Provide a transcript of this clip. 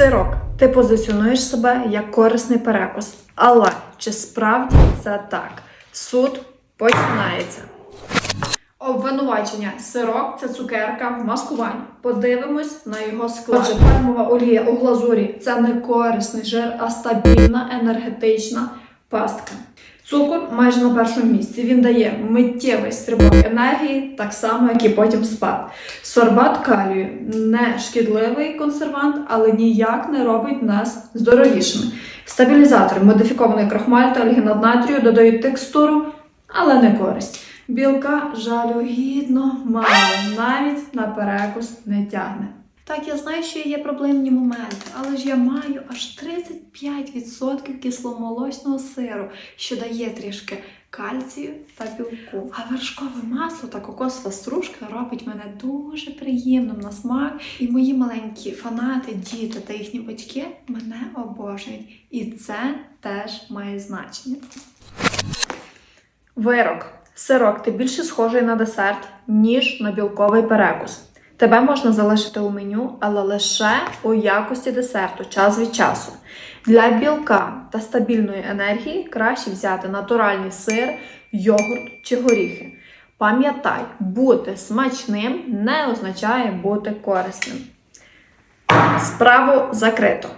Сирок, ти позиціонуєш себе як корисний перекус. Але чи справді це так? Суд починається. Обвинувачення. Сирок це цукерка в маскуванні. Подивимось на його склад. Отже, пальмова олія у глазурі це не корисний жир, а стабільна енергетична пастка. Цукор майже на першому місці. Він дає миттєвий стрибок енергії, так само, як і потім спад. Сорбат калію не шкідливий консервант, але ніяк не робить нас здоровішими. Стабілізатори, модифікований крахмаль та альгінат натрію додають текстуру, але не користь. Білка жалюгідно мало, навіть на перекус не тягне. Так, я знаю, що є проблемні моменти, я маю аж 35% кисломолочного сиру, що дає трішки кальцію та білку. А вершкове масло та кокосова стружка робить мене дуже приємним на смак. І мої маленькі фанати, діти та їхні батьки мене обожнюють. І це теж має значення. Вирок. Сирок, ти більше схожий на десерт, ніж на білковий перекус. Тебе можна залишити у меню, але лише у якості десерту, час від часу. Для білка та стабільної енергії краще взяти натуральний сир, йогурт чи горіхи. Пам'ятай, бути смачним не означає бути корисним. Справу закрито.